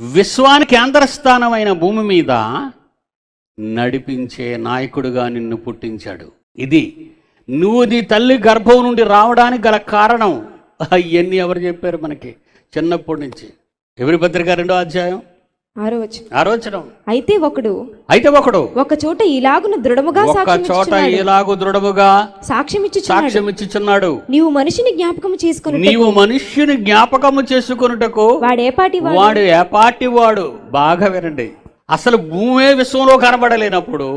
విశ్వానికి కేంద్రస్థానమైన భూమి మీద నడిపించే నాయకుడుగా నిన్ను పుట్టించాడు. ఇది నువ్వు నీ తల్లి గర్భం నుండి రావడానికి గల కారణం. అవన్నీ ఎవరు చెప్పారు మనకి? చిన్నప్పటి నుంచి. ఎవరి పత్రిక రెండో అధ్యాయం? ఆరో వచనం అయితే ఒకడు అయితే ఒకడు ఒక చోట ఇలాగున దృఢముగా సాక్ష్యం చోట. ఇలాగు దృఢముగా సాక్ష్యం ఇచ్చుచున్నాడు. సాక్ష్యం ఇచ్చుచున్నాడు. నీవు మనిషిని జ్ఞాపకం చేసుకుని నీవు మనుష్యుని జ్ఞాపకము చేసుకొనుటకు వాడేపాటి వాడు? వాడు ఏపాటి వాడు? బాగా వినండి. అసలు భూమే విశ్వంలో కనబడలేనప్పుడు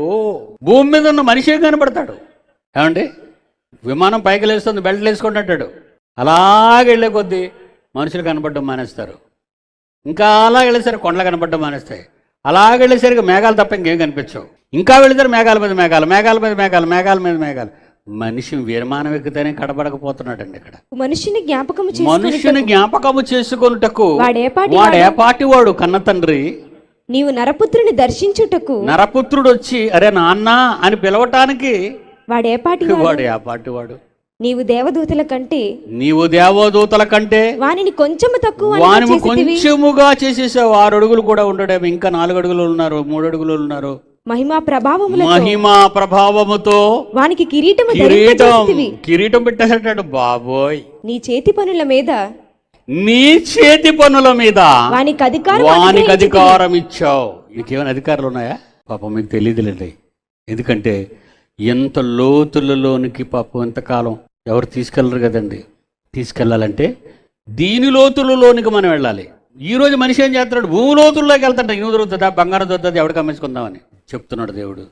భూమి మీద ఉన్న మనిషే కనబడతాడు. ఏమండి? విమానం పైకి లేస్తుంది బెల్ట్ వేసుకుంటూ అంటాడు అలాగే వెళ్ళే కొద్దీ మనుషులు కనబడడం మానేస్తారు. ఇంకా అలా వెళ్ళేసరికి కొండలు కనబడడం మానేస్తాయి అలాగే వెళ్ళేసరికి మేఘాలు తప్ప ఇంకేం కనిపించవు. ఇంకా వెళ్ళేసరికి మేఘాల మీద మేఘాలు మేఘాల మీద మేఘాలు మేఘాల మీద మేఘాలు. మనిషి విమానం ఎక్కితేనే కనబడకపోతున్నాడండి ఇక్కడ. మనిషిని జ్ఞాపకం మనుష్యుని జ్ఞాపకము చేసుకొనుటకు వాడేపాటి వాడు వాడు. కన్న తండ్రి. నీవు నరపుత్రుని దర్శించుటకు. నరపుత్రుడు వచ్చి అరే నాన్న అని పిలవటానికి వాడేపాటి వాడు. వాడు ఏ పాటి వాడు నీవు దేవదూతల కంటే నీవు దేవదూతల కంటే వానిని కొంచెము తక్కువ వాని. కొంచెముగా చేసేసావు. ఆరు అడుగులు కూడా ఉండడేమో ఇంకా నాలుగు అడుగులు ఉన్నారు మూడు అడుగులు ఉన్నారు. మహిమా ప్రభావముల మహిమా ప్రభావముతో వానికి కిరీటం ధరింపజేసితివి. కిరీటం పెట్టేసాడు బాబోయ్. నీ చేతి పనుల మీద నీ చేతి పనుల మీద వానికి అధికారం వానికి. అధికారం ఇచ్చావు. నీకేమైనా అధికారాలు ఉన్నాయా? పాపం మీకు తెలియదులేండి. ఎందుకంటే ఎంత లోతులలోనికి పాపం ఎంతకాలం ఎవరు తీసుకెళ్ళరు కదండి? తీసుకెళ్ళాలంటే దీని లోతులలోనికి మనం వెళ్ళాలి. ఈ రోజు మనిషి ఏం చేస్తున్నాడు? భూమి లోతుల్లోకి వెళ్తాడు ఇనుము దొరుకుతుందా బంగారం దొరుకుతుంది ఎవరికి అమ్మేసుకుందామని చెప్తున్నాడు దేవుడు.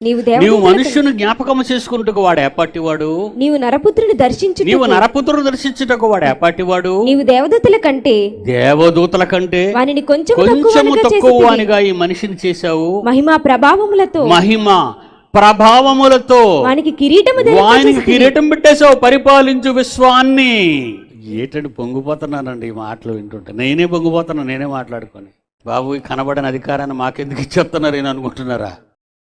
నీవు మనుష్యుని జ్ఞాపకం చేసుకుంటకు వాడు ఏపాటి వాడు నీవు నరపుత్రుని దర్శించు నీవు నరపుత్రుడు దర్శించుటకు వాడు ఏపాటి వాడు నీవు దేవదూతల కంటే దేవదూతల కంటే వానిని కొంచెం కొంచెము తక్కువ అనిగా ఈ మనిషిని చేశావు. మహిమా ప్రభావములతో మహిమ ప్రభావములతో వానికి కిరీటము వానికి ధరింపజేసితివి. కిరీటం పెట్టేశావు పరిపాలించు విశ్వాన్ని. ఏటండి పొంగిపోతున్నానండి ఈ మాటలు వింటుంటే. నేనే పొంగిపోతున్నా నేనే మాట్లాడుకొని. బాబు ఈ కనబడని అధికారాన్ని మాకెందుకు ఇచ్చేస్తున్నారు అని అనుకుంటున్నారా?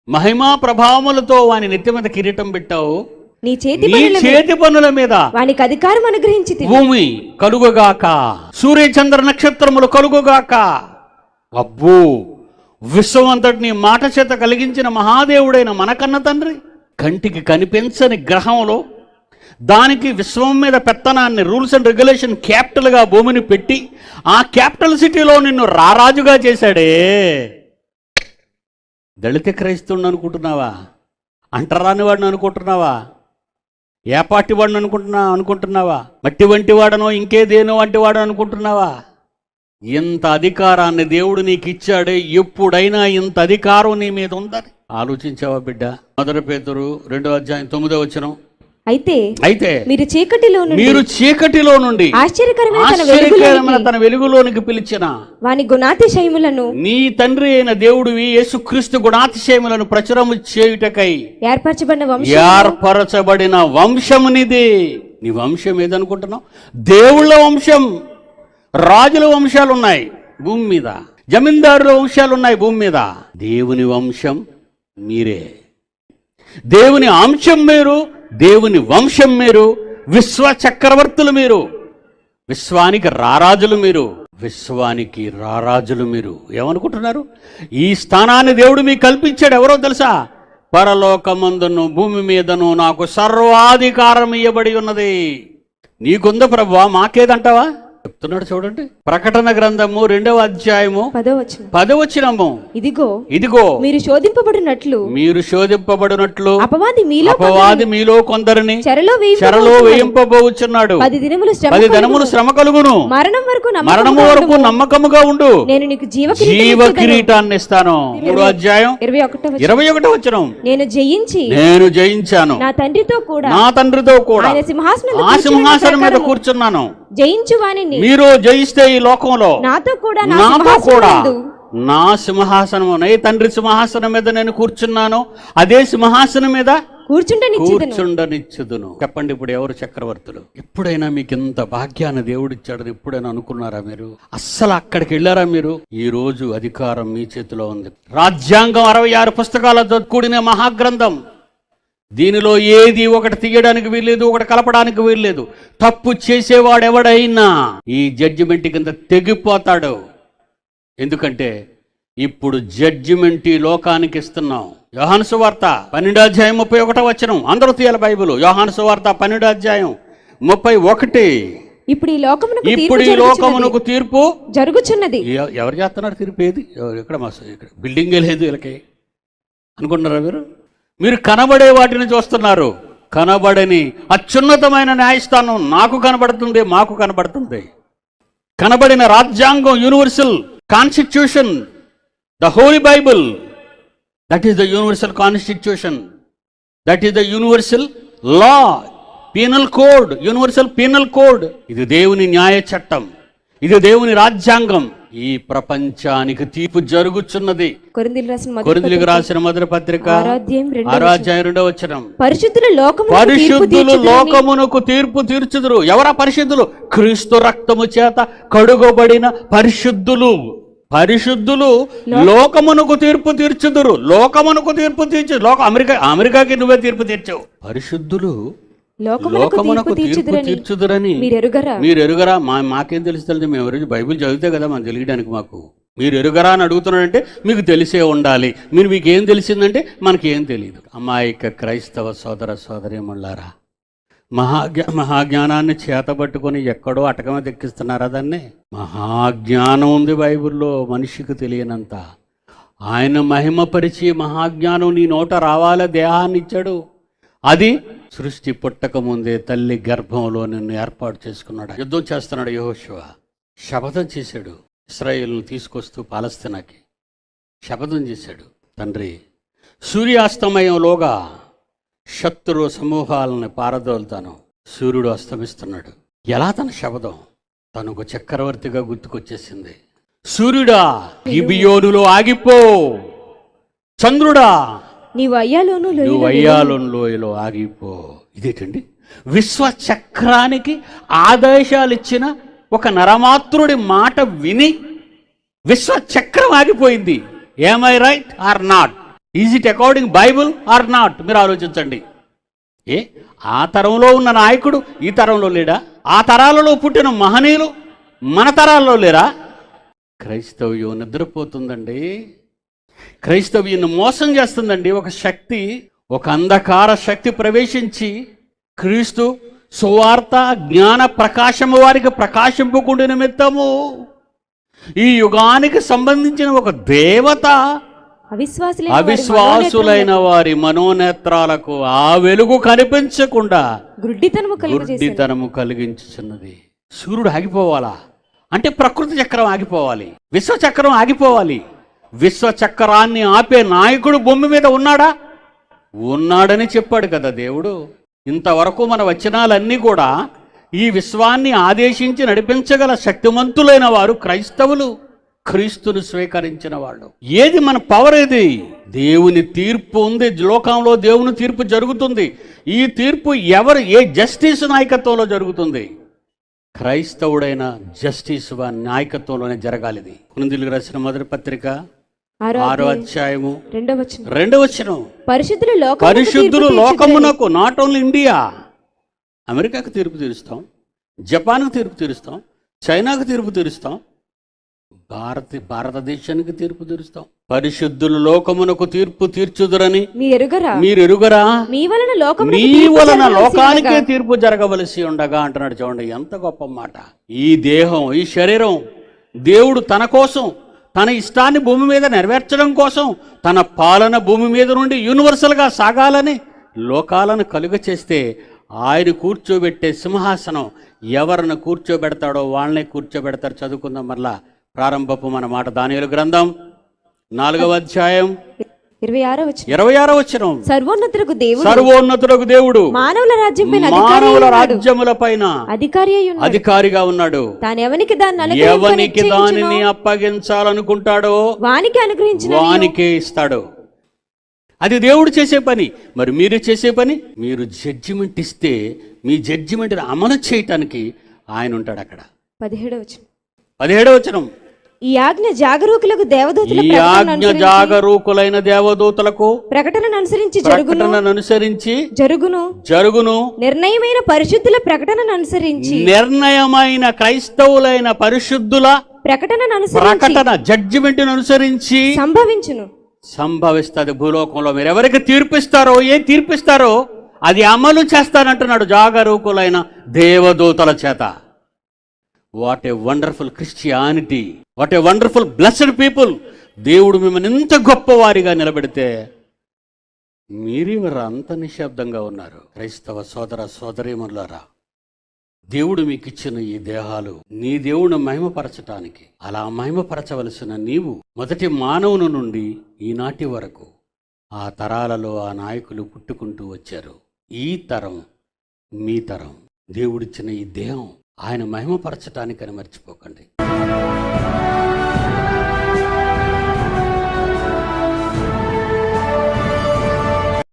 మహిమా ప్రభావములతో వాని నెత్తి మీద కిరీటం పెట్టావు. నీ చేతి నీ పనుల మీద చేతి పనుల మీద వానికి అధికారం అనుగ్రహించి భూమి కలుగుగాక. సూర్య చంద్ర నక్షత్రములు కలుగుగాక. అబ్బో! విశ్వం అంతటిని మాట చేత కలిగించిన మహాదేవుడైన మనకన్న తండ్రి కంటికి కనిపించని గ్రహంలో దానికి విశ్వం మీద పెత్తనాన్ని రూల్స్ అండ్ రెగ్యులేషన్ క్యాపిటల్గా భూమిని పెట్టి ఆ క్యాపిటల్ సిటీలో నిన్ను రారాజుగా చేశాడే. దళిత క్రైస్తవుని అనుకుంటున్నావా? అంటరాని వాడిని అనుకుంటున్నావా? ఏపాటి వాడిని అనుకుంటున్నా అనుకుంటున్నావా? మట్టి వంటి వాడనో ఇంకేదేనో వంటి వాడు అనుకుంటున్నావా? ఇంత అధికారాన్ని దేవుడు నీకు ఇచ్చాడే ఎప్పుడైనా ఇంత అధికారం నీ మీద ఉందని. ఆలోచించావా బిడ్డ? మొదటి పేతురు రెండో అధ్యాయం తొమ్మిదో వచనం. అయితే అయితే మీరు చీకటిలో నుండి మీరు చీకటిలో నుండి ఆశ్చర్యకరమైన తన ఆశ్చర్యకరమైన వెలుగులోనికి తన వెలుగులోనికి పిలిచిన వాని గుణాతిశయములను నీ తండ్రి అయిన దేవుడివి యేసుక్రీస్తు గుణాతిశయములను ప్రచురము చేయుటకై ఏర్పరచబడిన వంశం ఏర్పరచబడిన వంశమునిది. నీ వంశం ఏదనుకుంటున్నావు? దేవుళ్ళ వంశం. రాజుల వంశాలు ఉన్నాయి భూమి మీద జమీందారుల వంశాలు ఉన్నాయి భూమి మీద. దేవుని వంశం మీరే. దేవుని అంశం మీరు దేవుని వంశం మీరు విశ్వ చక్రవర్తులు మీరు విశ్వానికి రారాజులు మీరు విశ్వానికి రారాజులు మీరు. ఏమనుకుంటున్నారు? ఈ స్థానాన్ని దేవుడు మీకు కల్పించాడు ఎవరో తెలుసా? పరలోకమందును భూమి మీదను నాకు సర్వాధికారం ఇవ్వబడి ఉన్నది. నీకుంద ప్రభు మాకేదంటావా? చెప్తున్నాడు చూడండి. ప్రకటన గ్రంథము రెండవ అధ్యాయము పదో వచనం పదవచనము. ఇదిగో ఇదిగో మీరు శోధింపబడినట్లు. మీరు శోధింపబడినట్లు. అపవాది మీలో అపవాది మీలో కొందరిని చెరలో చెరలో వేయి వేయింపబోచున్నాడు. పది దినములు శ్రమ పది. దినములు శ్రమ కలుగును. మరణం వరకు నమ్మకముగా వరకు. నమ్మకముగా ఉండు. నేను నీకు జీవ జీవ కిరీటాన్ని ఇస్తాను. మూడో అధ్యాయం ఇరవై ఒకటో వచనం. ఇరవై ఒకటో వచ్చిన నేను జయించి నేను జయించాను. నా తండ్రితో కూడా నా తండ్రితో కూడా సింహాసనం ఆ సింహాసనం మీద కూర్చున్నాను. జయించు వానిని మీరు జయిస్తే ఈ లోకంలో నాతో కూడా నాతో కూడా నా సింహాసనము నీ తండ్రి సింహాసనం మీద నేను కూర్చున్నాను అదే సింహాసనం మీద కూర్చుండనిచ్చుదును. చెప్పండి ఇప్పుడు ఎవరు చక్రవర్తులు? ఎప్పుడైనా మీకు ఇంత భాగ్యాన్ని దేవుడిచ్చాడని ఎప్పుడైనా అనుకున్నారా మీరు? అస్సలు అక్కడికి వెళ్ళారా మీరు? ఈ రోజు అధికారం మీ చేతిలో ఉంది. రాజ్యాంగం అరవై ఆరు పుస్తకాలతో కూడిన మహాగ్రంథం. దీనిలో ఏది ఒకటి తీయడానికి వీల్లేదు ఒకటి కలపడానికి వీల్లేదు. తప్పు చేసేవాడెవడైనా ఈ జడ్జిమెంట్ కింద తెగిపోతాడు. ఎందుకంటే ఇప్పుడు జడ్జిమెంట్ ఈ లోకానికి ఇస్తున్నాం. యోహాను సువార్త పన్నెండు అధ్యాయం ముప్పై ఒకటో వచనం. అందరూ తీయాలి బైబిల్. యోహాను సువార్త పన్నెండు అధ్యాయం ముప్పై ఒకటి. ఇప్పుడు ఈ లోకమునకు తీర్పు ఇప్పుడు ఈ. లోకమునకు తీర్పు జరుగుచున్నది. ఎవరు చేస్తున్నారు తీర్పు? ఏది? ఎవరు- ఎక్కడ మా ఇక్కడ బిల్డింగే లేదు వీళ్ళకి. అనుకుంటున్నారా మీరు? మీరు కనబడే వాటిని చూస్తున్నారు. కనబడని అత్యున్నతమైన న్యాయస్థానం నాకు కనబడుతుంది మాకు కనబడుతుంది. కనబడిన రాజ్యాంగం universal constitution the holy Bible that is the universal constitution that is the universal law penal code universal penal code. ఇది దేవుని న్యాయ చట్టం ఇది దేవుని రాజ్యాంగం. ఈ ప్రపంచానికి తీర్పు జరుగుచున్నది. కొరింథీలు రాసిన మొదటి మొదటి పత్రిక ఆరాధ్యాయం రెండవ వచనం. పరిశుద్ధుల లోకమునకు తీర్పు తీర్చుదురు. ఎవరా పరిశుద్ధులు? క్రీస్తు రక్తము చేత కడుగబడిన పరిశుద్ధులు. పరిశుద్ధులు లోకమునకు తీర్పు తీర్చుదురు. లోకమునకు తీర్పు తీర్చు లోక అమెరికా అమెరికాకి నువ్వే తీర్పు తీర్చావు. పరిశుద్ధులు లోకమునకు తీర్పు తీర్చుదురని మీరు ఎరుగరా మా మాకేం తెలుస్తుంది? మేము బైబిల్ చదివితే కదా మనం తెలియడానికి మాకు. మీరు ఎరుగరా అని అడుగుతున్నాడంటే మీకు తెలిసే ఉండాలి. మీరు మీకు ఏం తెలిసిందంటే మనకేం తెలియదు అమాయక క్రైస్తవ సోదర సోదరిమల్లారా మహాజ్ఞా మహాజ్ఞానాన్ని చేతబట్టుకొని ఎక్కడో అటకమే దెక్కిస్తున్నారా దాన్ని? మహాజ్ఞానం ఉంది బైబిల్లో మనిషికి తెలియనంత. ఆయన మహిమపరిచి మహాజ్ఞానం నీ నోట రావాల? దేహాన్ని ఇచ్చాడు అది సృష్టి పుట్టకముందే తల్లి గర్భంలో నిన్ను ఏర్పాటు చేసుకున్నాడు. యుద్ధం చేస్తున్నాడు యహోశివ శపథం చేశాడు. ఇస్రాయేల్ను తీసుకొస్తూ పాలస్తీనాకి శపథం చేశాడు. తండ్రి సూర్యాస్తమయంలోగా శత్రు సమూహాలను పారదోలుతాను. సూర్యుడు అస్తమిస్తున్నాడు. ఎలా తన శబదం తను ఒక చక్రవర్తిగా గుర్తుకొచ్చేసింది. సూర్యుడా గిబియోనులో ఆగిపో. చంద్రుడా నీవు అయ్యాలోను నువ్వు లోయలో లోయలో ఆగిపో. ఇదేటండి? విశ్వ చక్రానికి ఆదేశాలు ఇచ్చిన ఒక నరమాత్రుడి మాట విని విశ్వ చక్రం ఆగిపోయింది am I right or not is it according Bible or not మీరు ఆలోచించండి. ఏ? ఆ తరంలో ఉన్న నాయకుడు ఈ తరంలో లేడా? ఆ తరాలలో పుట్టిన మహనీయులు మన తరాల్లో లేరా? క్రైస్తవ్యం నిద్రపోతుందండి. క్రైస్తవ్యాన్ని మోసం చేస్తుందండి. ఒక శక్తి ఒక అంధకార శక్తి ప్రవేశించి క్రీస్తు సువార్త జ్ఞాన ప్రకాశము వారికి ప్రకాశింపుకుండు నిమిత్తము. ఈ యుగానికి సంబంధించిన ఒక దేవత అవిశ్వాసులైన వారి మనోనేత్రాలకు ఆ వెలుగు కనిపించకుండా గుడ్డితనము కలిగించుచున్నది. సూర్యుడు ఆగిపోవాలా? అంటే ప్రకృతి చక్రం ఆగిపోవాలి. విశ్వచక్రం ఆగిపోవాలి. విశ్వచక్రాన్ని ఆపే నాయకుడు భూమి మీద ఉన్నాడా? ఉన్నాడని చెప్పాడు కదా దేవుడు. ఇంతవరకు మన వచనాలన్నీ కూడా ఈ విశ్వాన్ని ఆదేశించి నడిపించగల శక్తిమంతులైన వారు క్రైస్తవులు క్రీస్తును స్వీకరించిన వాళ్ళు. ఏది మన పవర్ ఏది దేవుని తీర్పు ఉంది. లోకంలో దేవుని తీర్పు జరుగుతుంది. ఈ తీర్పు ఎవరు ఏ జస్టిస్ నాయకత్వంలో జరుగుతుంది? క్రైస్తవుడైన జస్టిస్ వారి నాయకత్వంలోనే జరగాలి ఇది రాసిన మొదటి పత్రిక ఆరో అధ్యాయము. రెండవ వచనం. రెండవ వచనం. పరిశుద్ధుల లోకమునకు పరిశుద్ధులు లోకమునకు నాట్ ఓన్లీ ఇండియా అమెరికాకు తీర్పు తీరుస్తాం జపాన్కు తీర్పు తీరుస్తాం చైనాకు తీర్పు తీరుస్తాం భారత భారతదేశానికి తీర్పు తీరుస్తాం. పరిశుద్ధులు లోకమునకు తీర్పు తీర్చుదురని మీరు ఎరుగరా? మీ వలన మీ వలన లోకానికే తీర్పు జరగవలసి ఉండగా అంటున్నాడు చూడండి ఎంత గొప్ప మాట. ఈ దేహం ఈ శరీరం దేవుడు తన కోసం తన ఇష్టాన్ని భూమి మీద నెరవేర్చడం కోసం తన పాలన భూమి మీద నుండి యూనివర్సల్గా సాగాలని లోకాలను కలుగ చేస్తే ఆయన కూర్చోబెట్టే సింహాసనం ఎవరిని కూర్చోబెడతాడో వాళ్ళనే కూర్చోబెడతారు. చదువుకుందాం మరలా. ప్రారంభపు మన మాట. దానియుల గ్రంథం నాలుగవ అధ్యాయం. ఇరవై ఆరో వచనం. ఇరవై ఆరో వచ్చిన సర్వోన్నతులకు దేవుడు సర్వోన్నతులకు దేవుడు మానవుల రాజ్యం మానవుల. రాజ్యముల పైన అధికారి అధికారిగా ఉన్నాడు. తాను ఎవనికి దాన్ని ఎవనికి దానిని అప్పగించాలనుకుంటాడో వానికి అనుగ్రహించిన వానికే ఇస్తాడు. అది దేవుడు చేసే పని. మరి మీరు చేసే పని? మీరు జడ్జిమెంట్ ఇస్తే మీ జడ్జిమెంట్ని అమలు చేయటానికి ఆయన ఉంటాడు అక్కడ. పదిహేడవ వచనం. పదిహేడవ వచనం. ఈ ఆజ్ఞ జాగరూకులకు దేవదూతల ఈ ఆజ్ఞ జాగరూకులైన దేవదూతలకు ప్రకటనను అనుసరించి జరుగును. ప్రకటనను అనుసరించి జరుగును. జరుగును. నిర్ణయమైన పరిశుద్ధుల ప్రకటనను అనుసరించి నిర్ణయమైన క్రైస్తవులైన పరిశుద్ధుల ప్రకటనను అనుసరించి ప్రకటన జడ్జిమెంట్ అనుసరించి సంభవించును. సంభవిస్తుంది భూలోకంలో. మీరు ఎవరికి తీర్పిస్తారో ఏం తీర్పిస్తారో అది అమలు చేస్తానంటున్నాడు జాగరూకులైన దేవదూతల చేత. What a wonderful Christianity what a wonderful blessed people. దేవుడు మిమ్మల్ని ఇంత గొప్పవారిగా నిలబెడితే మీరెవరు అంత నిశ్శబ్దంగా ఉన్నారు. క్రైస్తవ సోదర సోదరీమరులారా దేవుడు మీకు ఇచ్చిన ఈ దేహాలు నీ దేవుడు మహిమపరచటానికి అలా మహిమపరచవలసిన నీవు మొదటి మానవుని నుండి ఈనాటి వరకు ఆ తరాలలో ఆ నాయకులు పుట్టుకుంటూ వచ్చారు. ఈ తరం మీ తరం. దేవుడిచ్చిన ఈ దేహం ఆయన మహిమపరచటానికని మర్చిపోకండి.